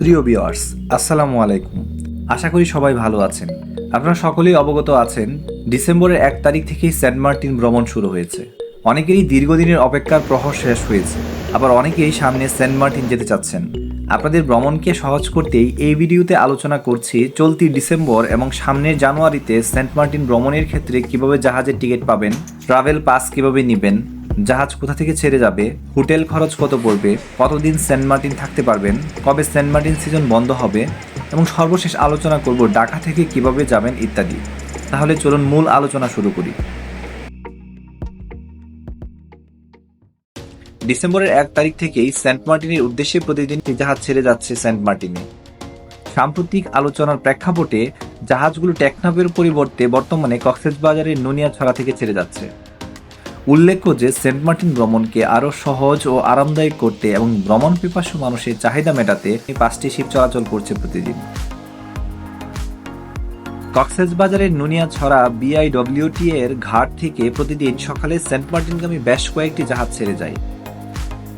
প্রিয় বিয়ার্স আসসালামু আলাইকুম। আশা করি সবাই ভালো আছেন। আপনারা সকলেই অবগত আছেন, ডিসেম্বরের এক তারিখ থেকেই সেন্ট মার্টিন ভ্রমণ শুরু হয়েছে। অনেকেরই দীর্ঘদিনের অপেক্ষার প্রহর শেষ হয়েছে, আবার অনেকেই সামনে সেন্ট মার্টিন যেতে চাচ্ছেন। আপনাদের ভ্রমণকে সহজ করতেই এই ভিডিওতে আলোচনা করছি, চলতি ডিসেম্বর এবং সামনের জানুয়ারিতে সেন্ট মার্টিন ভ্রমণের ক্ষেত্রে কীভাবে জাহাজের টিকিট পাবেন, ট্রাভেল পাস কীভাবে নেবেন জাহাজ কোথা থেকে ছেড়ে যাবে, হোটেল খরচ কত পড়বে, কতদিন সেন্ট মার্টিন থাকতে পারবেন, কবে সেন্ট মার্টিন সিজন বন্ধ হবে, এবং সর্বশেষ আলোচনা করব ঢাকা থেকে কীভাবে যাবেন ইত্যাদি। তাহলে চলুন মূল আলোচনা শুরু করি। ডিসেম্বরের এক তারিখ থেকেই সেন্ট মার্টিনের উদ্দেশ্যে প্রতিদিন জাহাজ ছেড়ে যাচ্ছে সেন্ট মার্টিনে। সাম্প্রতিক আলোচনার প্রেক্ষাপটে জাহাজগুলো টেকনাফের পরিবর্তে বর্তমানে কক্সবাজারের নুনিয়াছড়া থেকে ছেড়ে যাচ্ছে। উল্লেখ্য যে সেন্ট মার্টিন ভ্রমণকে আরও সহজ ও আরামদায়ক করতে এবং ভ্রমণ পিপাসু মানুষের চাহিদা মেটাতে পাঁচটি শিপ চলাচল করছে প্রতিদিন। কক্সবাজারের নুনিয়াছড়া বিআইডব্লিউটি এর ঘাট থেকে প্রতিদিন সকালে সেন্ট মার্টিনগামী বেশ কয়েকটি জাহাজ ছেড়ে যায়।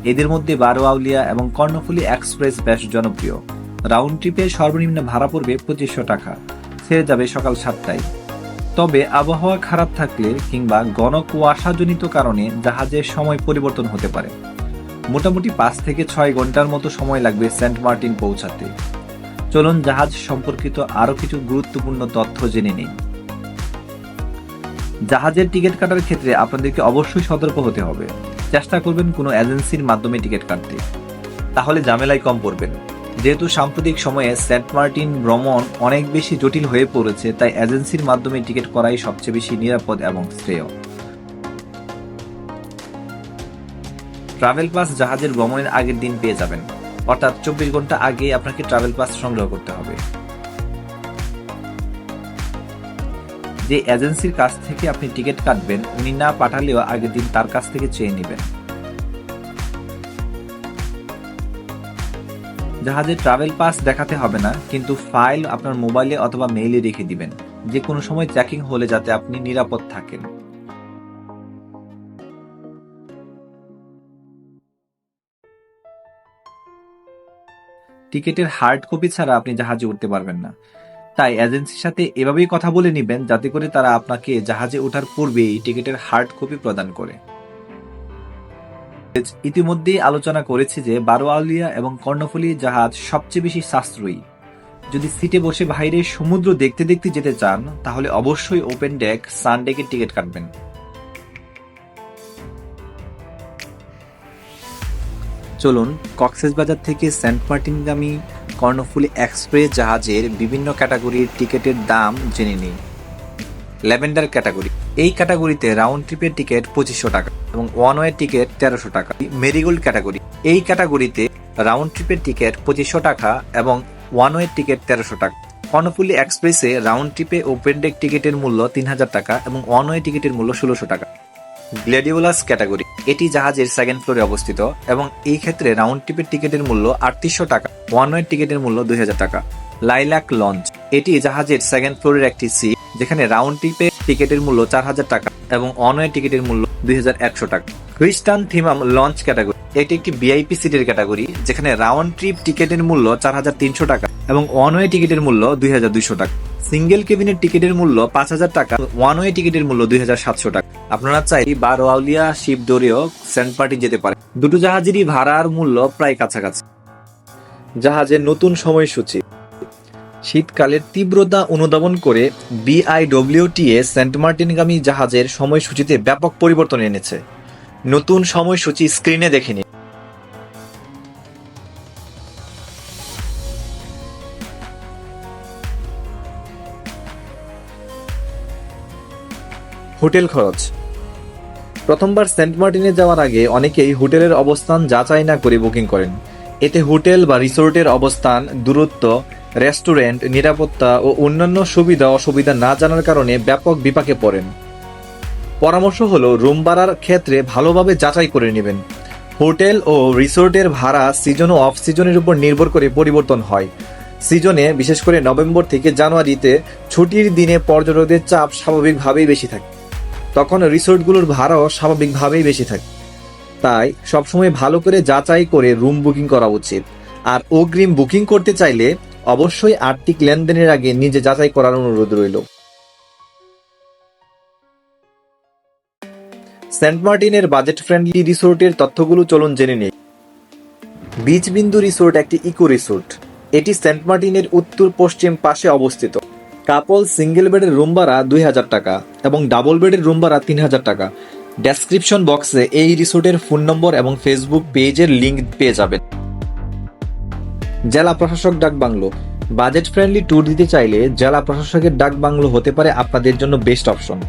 এদের মধ্যে বারোয়াউলিয়া এবং কর্ণফুলী এক্সপ্রেস বেশ জনপ্রিয়। রাউন্ড ট্রিপে সর্বনিম্ন ভাড়া পড়বে পঁচিশশো টাকা। ছেড়ে যাবে সকাল সাতটায়। তবে আবহাওয়া খারাপ থাকলে কিংবা ঘন কুয়াশাজনিত কারণে জাহাজের সময় পরিবর্তন হতে পারে। মোটামুটি পাঁচ থেকে ছয় ঘণ্টার মতো সময় লাগবে সেন্ট মার্টিন পৌঁছাতে। চলুন জাহাজ সম্পর্কিত আরও কিছু গুরুত্বপূর্ণ তথ্য জেনে নিন জাহাজের টিকিট কাটার ক্ষেত্রে আপনাদেরকে অবশ্যই সতর্ক হতে হবে। চেষ্টা করবেন কোনো এজেন্সির মাধ্যমে টিকিট কাটতে। তাহলে ঝামেলায় কম পড়বেন। যেহেতু সাম্প্রতিক সময়ে সেন্ট মার্টিন ভ্রমণ অনেক বেশি জটিল হয়ে পড়েছে, তাই এজেন্সির মাধ্যমে টিকিট করাই সবচেয়ে বেশি নিরাপদ এবং শ্রেয়। ট্রাভেল পাস জাহাজের ভ্রমণের আগের দিন পেয়ে যাবেন। অর্থাৎ চব্বিশ ঘণ্টা আগে আপনাকে ট্রাভেল পাস সংগ্রহ করতে হবে। যে এজেন্সির কাছ থেকে আপনি টিকিট কাটবেন, উনি না পাঠালেও আগের দিন তার কাছ থেকে চেয়ে নেবেন। জাহাজে ট্রাভেল পাস দেখাতে হবে না, কিন্তু ফাইল আপনার মোবাইলে অথবা মেইলে রেখে দিবেন। যে কোনো সময় চেকিং হলে যাতে আপনি নিরাপদ থাকেন। টিকিটের হার্ড কপি ছাড়া আপনি জাহাজে উঠতে পারবেন না। তাই এজেন্সির সাথে এভাবেই কথা বলে নেবেন, যাতে করে তারা আপনাকে জাহাজে ওঠার পূর্বেই টিকিটের হার্ড কপি প্রদান করে। ইতিমধ্যেই আলোচনা করেছি যে বারোয়ালিয়া এবং কর্ণফুলী জাহাজ সবচেয়ে বেশি সাশ্রয়ী। যদি সিটে বসে বাইরে সমুদ্র দেখতে দেখতে যেতে চান, তাহলে অবশ্যই ওপেন ডেক সানডেকের টিকিট কাটবেন। চলুন কক্সবাজার থেকে সেন্ট মার্টিনগামী কর্ণফুলী এক্সপ্রেস জাহাজের বিভিন্ন ক্যাটাগরির টিকিটের দাম জেনে নিন ল্যাভেন্ডার ক্যাটাগরি। এই ক্যাটাগরিতে রাউন্ড ট্রিপের টিকিট পঁচিশশো টাকা এবং ওয়ান ওয়ে টিকিট তেরোশো টাকা। মেরিগোল্ড ক্যাটাগরি এই ক্যাটাগরিতে রাউন্ড ট্রিপের টিকিট পঁচিশশো টাকা এবং ওয়ান ওয়ে টিকিট তেরোশো টাকা। কর্ণফুলী এক্সপ্রেসে রাউন্ড ট্রিপে ওপেন ডেক টিকিটের মূল্য তিন হাজার টাকা এবং ওয়ান ওয়ে টিকিটের মূল্য ষোলোশো টাকা। গ্ল্যাডিওলাস ক্যাটাগরি এটি জাহাজের সেকেন্ড ফ্লোরে অবস্থিত এবং এই ক্ষেত্রে রাউন্ড ট্রিপের টিকিটের মূল্য আটত্রিশশো টাকা ওয়ান ওয়ে টিকিটের মূল্য দুই হাজার টাকা। লাইলাক লঞ্চ এটি জাহাজের সেকেন্ড ফ্লোরের একটি সি যেখানে রাউন্ড ট্রিপে টিকিটের মূল্য চার হাজার টাকা এবং ওয়ে টিকিটের মূল্য দুই হাজার একশো টাকা। খ্রিস্টান থিমাম লঞ্চ ক্যাটাগরি। এটি একটি ভিআইপি সিটের ক্যাটাগরি, যেখানে রাউন্ড ট্রিপ টিকিটের মূল্য চার হাজার তিনশো টাকা এবং ওয়ান ওয়ে টিকিটের মূল্য দুই হাজার দুইশো টাকা। সিঙ্গেল কেবিনের টিকিটের মূল্য পাঁচ হাজার টাকা ওয়ান ওয়ে টিকিটের মূল্য দুই হাজার সাতশো টাকা। আপনারা চাই বারোয়াউলিয়া শিপ দৌড়েও সেন্ট পার্টি যেতে পারে। দুটো জাহাজেরই ভাড়ার মূল্য প্রায় কাছাকাছি। জাহাজের নতুন সময়সূচি। শীতকালের তীব্রতা অনুধাবন করে বিআইডব্লিউটিএ সেন্ট মার্টিনগামী জাহাজের সময়সূচিতে ব্যাপক পরিবর্তন এনেছে। নতুন সময়সূচি স্ক্রিনে দেখে নিন। হোটেল খরচ। প্রথমবার সেন্ট মার্টিনে যাওয়ার আগে অনেকেই হোটেলের অবস্থান যাচাই না করে বুকিং করেন। এতে হোটেল বা রিসোর্টের অবস্থান, দূরত্ব রেস্টুরেন্ট, নিরাপত্তা ও অন্যান্য সুবিধা অসুবিধা না জানার কারণে ব্যাপক বিপাকে পড়েন। পরামর্শ হলো, রুম ভাড়ার ক্ষেত্রে ভালোভাবে যাচাই করে নেবেন। হোটেল ও রিসোর্টের ভাড়া সিজন ও অফ সিজনের উপর নির্ভর করে পরিবর্তন হয়। সিজনে, বিশেষ করে নভেম্বর থেকে জানুয়ারিতে, ছুটির দিনে পর্যটকদের চাপ স্বাভাবিকভাবেই বেশি থাকে। তখন রিসোর্টগুলোর ভাড়াও স্বাভাবিকভাবেই বেশি থাকে। তাই সবসময় ভালো করে যাচাই করে রুম বুকিং করা উচিত। আর অগ্রিম বুকিং করতে চাইলে অবশ্যই আর্থিক লেনদেনের আগে নিজে যাচাই করার অনুরোধ রইল। সেন্ট মার্টিনের বাজেট ফ্রেন্ডলি রিসোর্টের তথ্যগুলো চলুন জেনে নিই। বিচ বিন্দু রিসোর্ট একটি ইকো রিসোর্ট। এটি সেন্ট মার্টিনের উত্তর পশ্চিম পাশে অবস্থিত। কাপল সিঙ্গেল বেডের রুম ভাড়া দুই হাজার টাকা এবং ডাবল বেডের রুম ভাড়া তিন হাজার টাকা। ডেসক্রিপশন বক্সে এই রিসোর্টের ফোন নম্বর এবং ফেসবুক পেজের লিঙ্ক পেয়ে যাবেন। জেলা প্রশাসক ডাক বাংলো। বাজেট ফ্রেন্ডলি ট্যুর দিতে চাইলে জেলা প্রশাসকের ডাক বাংলো হতে পারে আপনাদের জন্য বেস্ট অপশন।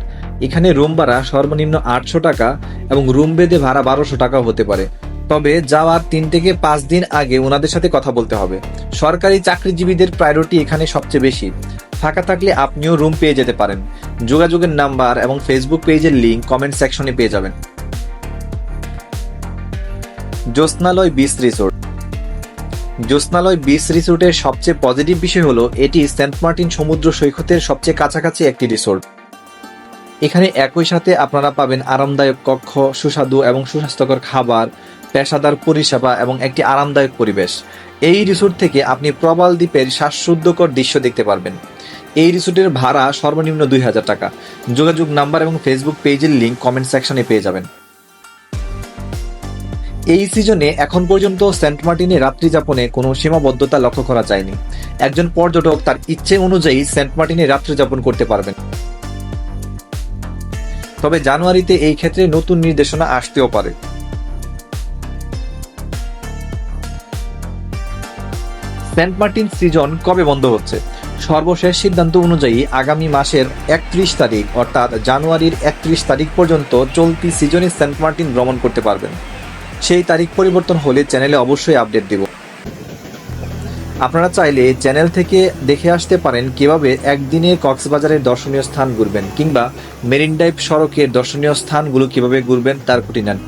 এখানে রুম ভাড়া সর্বনিম্ন আটশো টাকা এবং রুম বেদে ভাড়া বারোশো টাকা হতে পারে। তবে যাওয়ার তিন থেকে পাঁচ দিন আগে ওনাদের সাথে কথা বলতে হবে। সরকারি চাকরিজীবীদের প্রায়োরিটি এখানে সবচেয়ে বেশি। ফাঁকা থাকলে আপনিও রুম পেয়ে যেতে পারেন। যোগাযোগের নাম্বার এবং ফেসবুক পেজের লিঙ্ক কমেন্ট সেকশনে পেয়ে যাবেন। Jyotsnaloy beach resort Jyotsnaloy beach রিসোর্টের সবচেয়ে পজিটিভ বিষয় হলো, এটি সেন্ট মার্টিন সমুদ্র সৈকতের সবচেয়ে কাছাকাছি একটি রিসোর্ট। এখানে একই সাথে আপনারা পাবেন আরামদায়ক কক্ষ, সুস্বাদু এবং সুস্বাস্থ্যকর খাবার, পেশাদার পরিষেবা এবং একটি আরামদায়ক পরিবেশ। এই রিসোর্ট থেকে আপনি প্রবাল দ্বীপের শ্বাসরুদ্ধকর দৃশ্য দেখতে পারবেন। এই রিসোর্টের ভাড়া সর্বনিম্ন দুই হাজার টাকা। যোগাযোগ নাম্বার এবং ফেসবুক পেজের লিঙ্ক কমেন্ট সেকশনে পেয়ে যাবেন। এই সিজনে এখন পর্যন্ত সেন্ট মার্টিনে রাত্রি যাপনে কোনো সীমাবদ্ধতা লক্ষ্য করা যায়নি। একজন পর্যটক তার ইচ্ছে অনুযায়ী সেন্ট মার্টিনে রাত্রি যাপন করতে পারবেন। তবে জানুয়ারিতে এই ক্ষেত্রে নতুন নির্দেশনা আসতেও পারে। সেন্ট মার্টিন সিজন কবে বন্ধ হচ্ছে? সর্বশেষ সিদ্ধান্ত অনুযায়ী আগামী মাসের একত্রিশ তারিখ অর্থাৎ জানুয়ারির একত্রিশ তারিখ পর্যন্ত চলতি সিজনে সেন্ট মার্টিন ভ্রমণ করতে পারবেন। সেই তারিখ পরিবর্তন হলে চ্যানেলে অবশ্যই আপডেট দেব। আপনারা চাইলে চ্যানেল থেকে দেখে আসতে পারেন কীভাবে একদিনে কক্সবাজারের দর্শনীয় স্থান ঘুরবেন কিংবা মেরিন ড্রাইভ সড়কের দর্শনীয় স্থানগুলো কীভাবে ঘুরবেন তার খুঁটি নেন।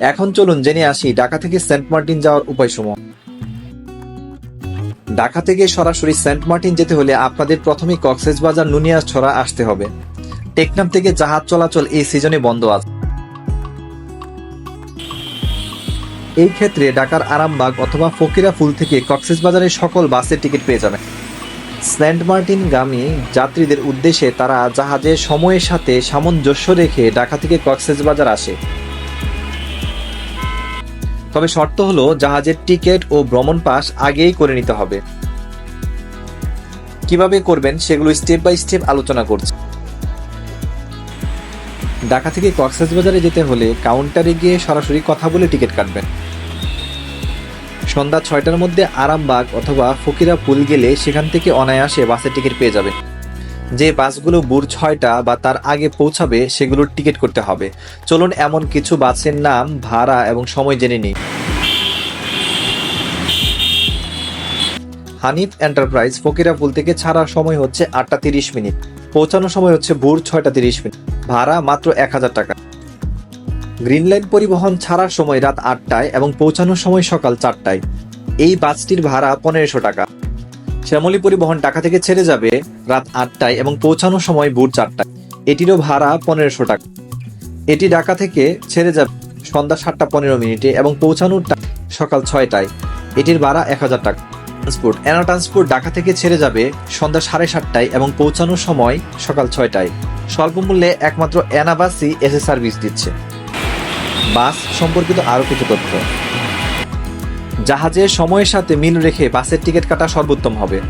এখন চলুন জেনে আসি ঢাকা থেকে সেন্ট মার্টিন যাওয়ার উপায় উপায়সমূহ। ঢাকা থেকে সরাসরি সেন্ট মার্টিন যেতে হলে আপনাদের প্রথমে কক্সেস বাজার নুনিয়াছড়া আসতে হবে। টেকনাম থেকে জাহাজ চলাচল এই সিজনে বন্ধ আছে। এই ক্ষেত্রে ঢাকার আরামবাগ অথবা ফকিরা ফুল থেকে কক্সেস বাজারের সকল বাসের টিকিট পেয়ে যাবেন। সেন্ট মার্টিন গামী যাত্রীদের উদ্দেশ্যে তারা জাহাজে সময়ের সাথে সামঞ্জস্য রেখে ঢাকা থেকে কক্সেস বাজার আসে। তবে শর্ত হলো, জাহাজের টিকিট ও ভ্রমণ পাস আগেই করে নিতে হবে। কীভাবে করবেন সেগুলো স্টেপ বাই স্টেপ আলোচনা করছি। ঢাকা থেকে কক্সবাজারে যেতে হলে কাউন্টারে গিয়ে সরাসরি কথা বলে টিকিট কাটবেন। সন্ধ্যা ছয়টার মধ্যে আরামবাগ অথবা ফকিরা পুল গেলে সেখান থেকে অনায়াসে বাসের টিকিট পেয়ে যাবে। যে বাসগুলো ভোর ছয়টা বা তার আগে পৌঁছাবে, সেগুলোর টিকিট করতে হবে। চলুন এমন কিছু বাসের নাম, ভাড়া এবং সময় জেনে নিই। হানিফ এন্টারপ্রাইজ ফকিরাপুল থেকে ছাড়ার সময় হচ্ছে আটটা তিরিশ মিনিট। পৌঁছানোর সময় হচ্ছে ভোর ছয়টা তিরিশ মিনিট। ভাড়া মাত্র এক হাজার টাকা। গ্রিন লাইন পরিবহন ছাড়ার সময় রাত আটটায় এবং পৌঁছানোর সময় সকাল চারটায়। এই বাসটির ভাড়া পনেরোশো টাকা। শ্যামলী পরিবহন ঢাকা থেকে ছেড়ে যাবে রাত আটটায় এবং পৌঁছানোর সময় ভোর চারটায়। এটিরও ভাড়া পনেরোশো টাকা। এটি ঢাকা থেকে ছেড়ে যাবে সন্ধ্যা সাতটা পনেরো মিনিটে এবং পৌঁছানোর সকাল ছয়টায়। এটির ভাড়া এক হাজার টাকা। ট্রান্সপোর্ট এনা ট্রান্সপোর্ট ঢাকা থেকে ছেড়ে যাবে সন্ধ্যা সাড়ে সাতটায় এবং পৌঁছানোর সময় সকাল ছয়টায়। স্বল্প মূল্যে একমাত্র এনা বাসই এসে সার্ভিস দিচ্ছে। বাস সম্পর্কিত আরও কিছু তথ্য। জাহাজের সময়ের সাথে মিল রেখে বাসের টিকিট কাটা সর্বোত্তম হবে।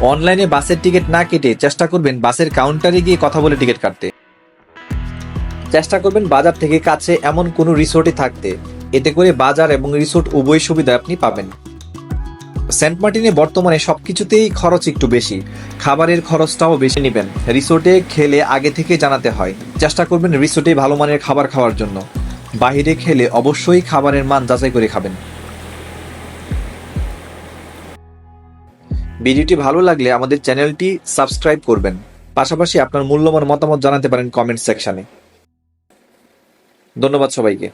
অনলাইনে বাসের টিকিট না কেটে চেষ্টা করবেন বাসের কাউন্টারে গিয়ে কথা বলে টিকিট কাটতে। চেষ্টা করবেন বাজার থেকে কাছে এমন কোনো রিসোর্টে থাকতে। এতে করে বাজার এবং রিসোর্ট উভয় সুবিধা আপনি পাবেন। সেন্ট মার্টিনে বর্তমানে সব কিছুতেই খরচ একটু বেশি। খাবারের খরচটাও বেশি নেবেন। রিসোর্টে খেলে আগে থেকে জানাতে হয়। চেষ্টা করবেন রিসোর্টে ভালো মানের খাবার খাওয়ার জন্য। বাইরে খেলে অবশ্যই খাবারের মান যাচাই করে খাবেন। ভিডিওটি ভালো লাগলে আমাদের চ্যানেলটি সাবস্ক্রাইব করবেন। পাশাপাশি আপনার মূল্যবান মতামত জানাতে পারেন কমেন্ট সেকশনে। ধন্যবাদ সবাইকে।